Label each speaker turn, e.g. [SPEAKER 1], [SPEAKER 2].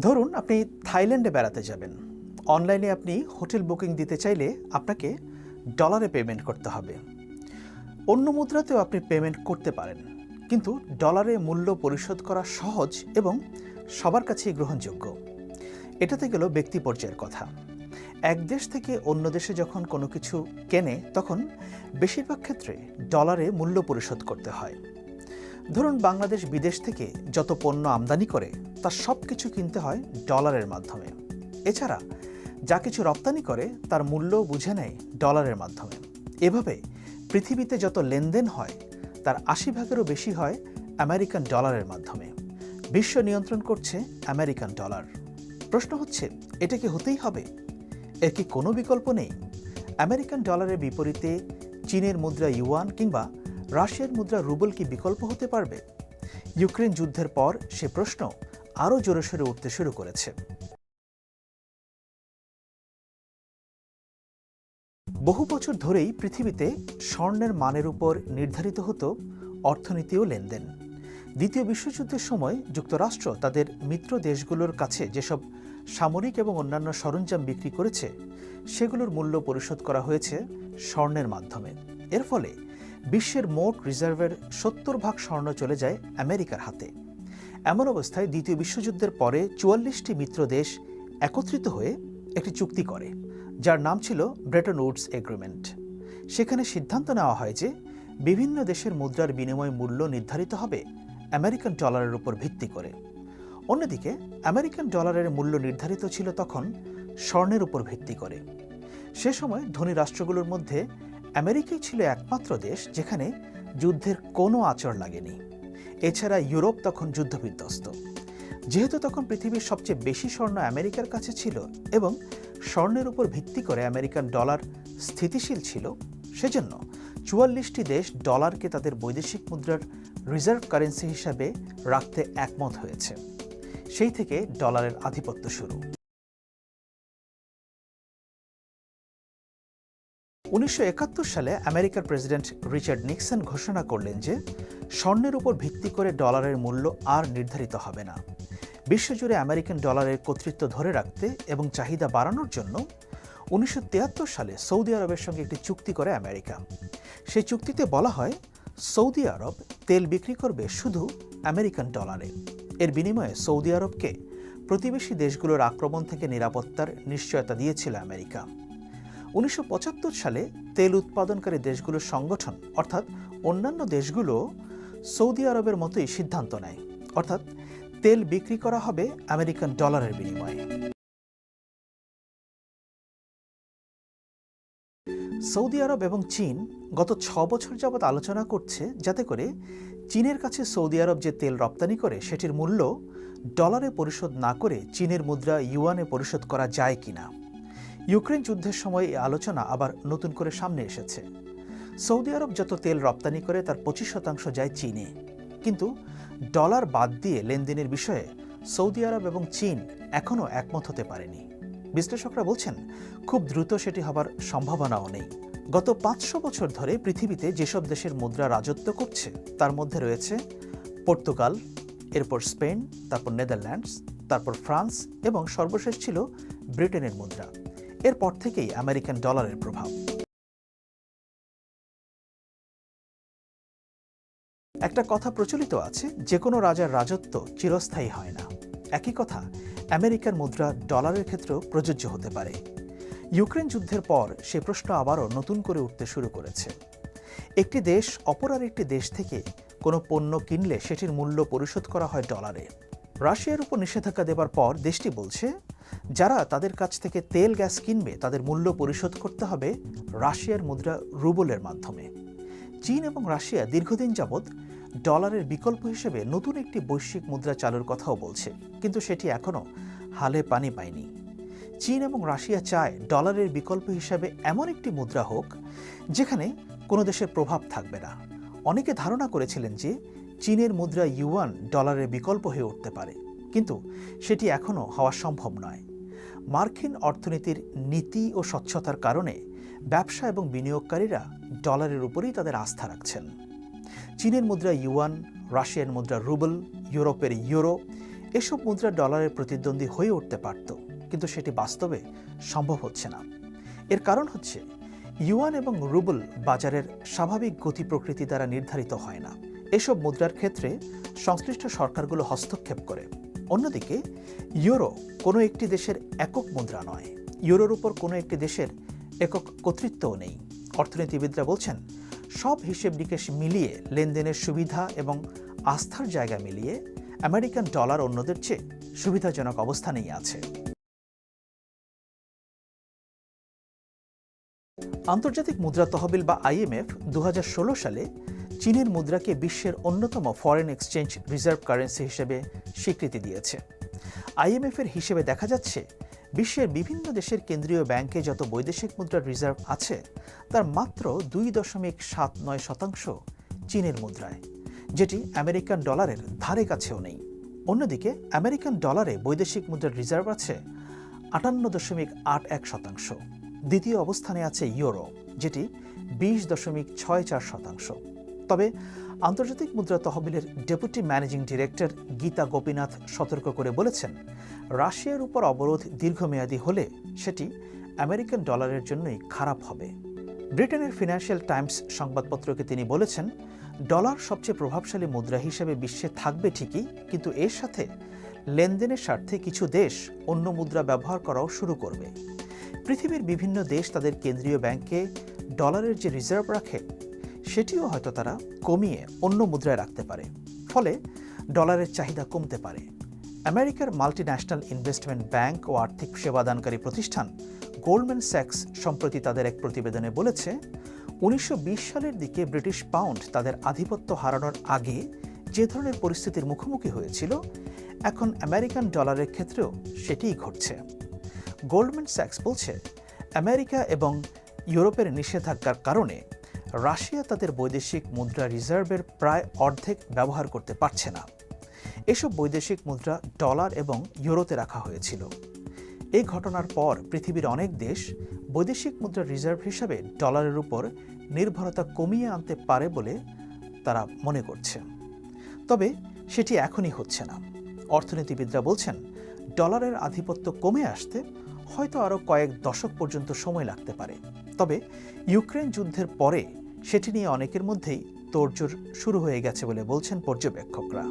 [SPEAKER 1] ধরুন আপনি থাইল্যান্ডে বেড়াতে যাবেন। অনলাইনে আপনি হোটেল বুকিং দিতে চাইলে আপনাকে ডলারে পেমেন্ট করতে হবে। অন্য মুদ্রাতেও আপনি পেমেন্ট করতে পারেন, কিন্তু ডলারে মূল্য পরিশোধ করা সহজ এবং সবার কাছেই গ্রহণযোগ্য। এটাতে গেল ব্যক্তি পর্যায়ের কথা। এক দেশ থেকে অন্য দেশে যখন কোনো কিছু কেনে, তখন বেশিরভাগ ক্ষেত্রে ডলারে মূল্য পরিশোধ করতে হয়। ধরুন বাংলাদেশ বিদেশ থেকে যত পণ্য আমদানি করে, তার সব কিছু কিনতে হয় ডলারের মাধ্যমে। এছাড়া, যা কিছু রপ্তানি করে, তার মূল্য বুঝে নেয় ডলারের মাধ্যমে। এভাবে, পৃথিবীতে যত লেনদেন হয়, তার আশি ভাগেরও বেশি হয় আমেরিকান ডলারের মাধ্যমে। বিশ্ব নিয়ন্ত্রণ করছে আমেরিকান ডলার। প্রশ্ন হচ্ছে, এটা কি হতেই হবে? এর কি কোনো বিকল্প নেই? আমেরিকান ডলারের বিপরীতে, চীনের মুদ্রা ইউয়ান কিংবা রাশিয়ার মুদ্রা রুবল কি বিকল্প হতে পারবে? ইউক্রেন যুদ্ধের পর সে প্রশ্ন আরও জোরে সোরে উঠতে শুরু করেছে। বহু বছর ধরেই পৃথিবীতে স্বর্ণের মানের উপর নির্ধারিত হতো অর্থনীতি ও লেনদেন। দ্বিতীয় বিশ্বযুদ্ধের সময় যুক্তরাষ্ট্র তাদের মিত্র দেশগুলোর কাছে যেসব সামরিক এবং অন্যান্য সরঞ্জাম বিক্রি করেছে, সেগুলোর মূল্য পরিশোধ করা হয়েছে স্বর্ণের মাধ্যমে। এর ফলে বিশ্বের মোট রিজার্ভের সত্তর ভাগ স্বর্ণ চলে যায় আমেরিকার হাতে। এমন অবস্থায় দ্বিতীয় বিশ্বযুদ্ধের পরে চুয়াল্লিশটি মিত্র দেশ একত্রিত হয়ে একটি চুক্তি করে, যার নাম ছিল ব্রেটন উডস এগ্রিমেন্ট। সেখানে সিদ্ধান্ত নেওয়া হয় যে বিভিন্ন দেশের মুদ্রার বিনিময় মূল্য নির্ধারিত হবে আমেরিকান ডলারের উপর ভিত্তি করে। অন্যদিকে, আমেরিকান ডলারের মূল্য নির্ধারিত ছিল তখন স্বর্ণের উপর ভিত্তি করে। সে সময় ধনী রাষ্ট্রগুলোর মধ্যে আমেরিকাই ছিল একমাত্র দেশ যেখানে যুদ্ধের কোনো আচর লাগেনি। এছাড়া ইউরোপ তখন যুদ্ধবিধ্বস্ত। যেহেতু তখন পৃথিবীর সবচেয়ে বেশি স্বর্ণ আমেরিকার কাছে ছিল এবং স্বর্ণের উপর ভিত্তি করে আমেরিকান ডলার স্থিতিশীল ছিল, সেজন্য চুয়াল্লিশটি দেশ ডলারকে তাদের বৈদেশিক মুদ্রার রিজার্ভ কারেন্সি হিসাবে রাখতে একমত হয়েছে। সেই থেকে ডলারের আধিপত্য শুরু। উনিশশো একাত্তর সালে আমেরিকার প্রেসিডেন্ট রিচার্ড নিক্সন ঘোষণা করলেন যে স্বর্ণের উপর ভিত্তি করে ডলারের মূল্য আর নির্ধারিত হবে না। বিশ্বজুড়ে আমেরিকান ডলারের কর্তৃত্ব ধরে রাখতে এবং চাহিদা বাড়ানোর জন্য উনিশশো তিয়াত্তর সালে সৌদি আরবের সঙ্গে একটি চুক্তি করে আমেরিকা। সেই চুক্তিতে বলা হয়, সৌদি আরব তেল বিক্রি করবে শুধু আমেরিকান ডলারে। এর বিনিময়ে সৌদি আরবকে প্রতিবেশী দেশগুলোর আক্রমণ থেকে নিরাপত্তার নিশ্চয়তা দিয়েছিল আমেরিকা। উনিশশো পঁচাত্তর সালে তেল উৎপাদনকারী দেশগুলোর সংগঠন, অর্থাৎ অন্যান্য দেশগুলো সৌদি আরবের মতোই সিদ্ধান্ত নেয়। অর্থাৎ তেল বিক্রি করা হবে আমেরিকান ডলারের বিনিময়ে। সৌদি আরব এবং চীন গত ছ বছর যাবৎ আলোচনা করছে যাতে করে চীনের কাছে সৌদি আরব যে তেল রপ্তানি করে, সেটির মূল্য ডলারে পরিশোধ না করে চীনের মুদ্রা ইউয়ানে পরিশোধ করা যায় কিনা। ইউক্রেন যুদ্ধের সময় এই আলোচনা আবার নতুন করে সামনে এসেছে। সৌদি আরব যত তেল রপ্তানি করে, তার পঁচিশ শতাংশ যায় চীনে। কিন্তু ডলার বাদ দিয়ে লেনদেনের বিষয়ে সৌদি আরব এবং চীন এখনও একমত হতে পারেনি। বিশ্লেষকরা বলছেন, খুব দ্রুত সেটি হবার সম্ভাবনাও নেই। গত পাঁচশো বছর ধরে পৃথিবীতে যেসব দেশের মুদ্রা রাজত্ব করছে, তার মধ্যে রয়েছে পর্তুগাল, এরপর স্পেন, তারপর নেদারল্যান্ডস, তারপর ফ্রান্স এবং সর্বশেষ ছিল ব্রিটেনের মুদ্রা। এরপর থেকেই আমেরিকান ডলারের প্রভাব। একটা কথা প্রচলিত আছে যে কোনো রাজার রাজত্ব চিরস্থায়ী হয় না। একই কথা, আমেরিকার মুদ্রা ডলারের ক্ষেত্রেও প্রযোজ্য হতে পারে। ইউক্রেন যুদ্ধের পর সে প্রশ্ন আবারও নতুন করে উঠতে শুরু করেছে। একটি দেশ অপর আর একটি দেশ থেকে কোনো পণ্য কিনলে সেটির মূল্য পরিশোধ করা হয় ডলারে। রাশিয়ার উপর নিষেধাজ্ঞা দেবার পর দেশটি বলছে, যারা তাদের কাছ থেকে তেল, গ্যাস কিনবে, তাদের মূল্য পরিশোধ করতে হবে রাশিয়ার মুদ্রা রুবলের মাধ্যমে। চীন এবং রাশিয়া দীর্ঘদিন যাবৎ ডলারের বিকল্প হিসেবে নতুন একটি বৈশ্বিক মুদ্রা চালুর কথাও বলছে, কিন্তু সেটি এখনও হালে পানি পায়নি। চীন এবং রাশিয়া চায় ডলারের বিকল্প হিসাবে এমন একটি মুদ্রা হোক, যেখানে কোনো দেশের প্রভাব থাকবে না। অনেকে ধারণা করেছিলেন যে চীনের মুদ্রা ইউয়ান ডলারের বিকল্প হয়ে উঠতে পারে। কিন্তু সেটি এখনও হওয়া সম্ভব নয়। মার্কিন অর্থনীতির নীতি ও স্বচ্ছতার কারণে ব্যবসা এবং বিনিয়োগকারীরা ডলারের উপরেই তাদের আস্থা রাখছেন। চীনের মুদ্রা ইউয়ান রাশিয়ান মুদ্রা রুবল, ইউরোপের ইউরো এসব মুদ্রা ডলারের প্রতিদ্বন্দ্বী হয়ে উঠতে পারত, কিন্তু সেটি বাস্তবে সম্ভব হচ্ছে না। এর কারণ হচ্ছে, ইউয়ান এবং রুবল বাজারের স্বাভাবিক গতি প্রকৃতি দ্বারা নির্ধারিত হয় না। এসব মুদ্রার ক্ষেত্রে সংশ্লিষ্ট সরকারগুলো হস্তক্ষেপ করে। অন্যদিকে, ইউরো কোনো একটি দেশের একক মুদ্রা নয়। ইউরোর উপর কোনো একটি দেশের একক কর্তৃত্বও নেই। অর্থনীতিবিদরা বলছেন, সব হিসেব নিকেশ মিলিয়ে লেনদেনের সুবিধা এবং আস্থার জায়গা মিলিয়ে আমেরিকান ডলার অন্যদের চেয়ে সুবিধাজনক অবস্থানেই আছে। আন্তর্জাতিক মুদ্রা তহবিল বা আইএমএফ দু হাজার ষোলো সালে চীনের মুদ্রাকে বিশ্বের অন্যতম ফরেন এক্সচেঞ্জ রিজার্ভ কারেন্সি হিসেবে স্বীকৃতি দিয়েছে। আইএমএফ এর হিসেবে দেখা যাচ্ছে, বিশ্বের বিভিন্ন দেশের কেন্দ্রীয় ব্যাংকে যত বৈদেশিক মুদ্রার রিজার্ভ আছে, তার মাত্র দুই দশমিক সাত নয় শতাংশ চীনের মুদ্রায়, যেটি আমেরিকান ডলারের ধারে কাছেও নেই। অন্যদিকে, আমেরিকান ডলারে বৈদেশিক মুদ্রার রিজার্ভ আছে আটান্ন দশমিক আট এক শতাংশ। দ্বিতীয় অবস্থানে আছে ইউরো, যেটি বিশ দশমিক ছয় চার শতাংশ। তবে আন্তর্জাতিক মুদ্রা তহবিলের deputy managing director Gita Gopinath সতর্ক করে বলেছেন, রাশিয়ার উপর অবরোধ দীর্ঘমেয়াদী হলে সেটি আমেরিকান ডলারের জন্যই খারাপ হবে। ব্রিটেনের ফিনান্সিয়াল টাইমস সংবাদপত্রকে তিনি বলেছেন, ডলার সবচেয়ে প্রভাবশালী মুদ্রা হিসেবে বিশ্বে থাকবে ঠিকই, কিন্তু এর সাথে লেনদেনের স্বার্থে কিছু দেশ অন্য মুদ্রা ব্যবহার করাও শুরু করবে। পৃথিবীর বিভিন্ন দেশ তাদের কেন্দ্রীয় ব্যাংকে ডলারের যে রিজার্ভ রাখে সেটিও হয়তো তারা কমিয়ে অন্য মুদ্রায় রাখতে পারে। ফলে ডলারের চাহিদা কমতে পারে। আমেরিকার মাল্টিন্যাশনাল ইনভেস্টমেন্ট ব্যাংক ও আর্থিক সেবাদানকারী প্রতিষ্ঠান গোল্ডম্যান স্যাক্স সম্প্রতি তাদের এক প্রতিবেদনে বলেছে, উনিশশো বিশ সালের দিকে ব্রিটিশ পাউন্ড তাদের আধিপত্য হারানোর আগে যে ধরনের পরিস্থিতির মুখোমুখি হয়েছিল, এখন আমেরিকান ডলারের ক্ষেত্রেও সেটিই ঘটছে। গোল্ডম্যান স্যাক্স বলছে, আমেরিকা এবং ইউরোপের নিষেধাজ্ঞার কারণে রাশিয়া তাদের বৈদেশিক মুদ্রা রিজার্ভের প্রায় অর্ধেক ব্যবহার করতে পারছে না। এসব বৈদেশিক মুদ্রা ডলার এবং ইউরোতে রাখা হয়েছিল। এই ঘটনার পর পৃথিবীর অনেক দেশ বৈদেশিক মুদ্রা রিজার্ভ হিসাবে ডলারের উপর নির্ভরতা কমিয়ে আনতে পারে বলে তারা মনে করছে। তবে সেটি এখনই হচ্ছে না। অর্থনীতিবিদরা বলছেন, ডলারের আধিপত্য কমে আসতে হয়তো আরও কয়েক দশক পর্যন্ত সময় লাগতে পারে। তবে ইউক্রেন যুদ্ধের পরে সেটি নিয়ে অনেকের মধ্যেই তোড়জোড় শুরু হয়ে গেছে বলে বলছেন পর্যবেক্ষকরা।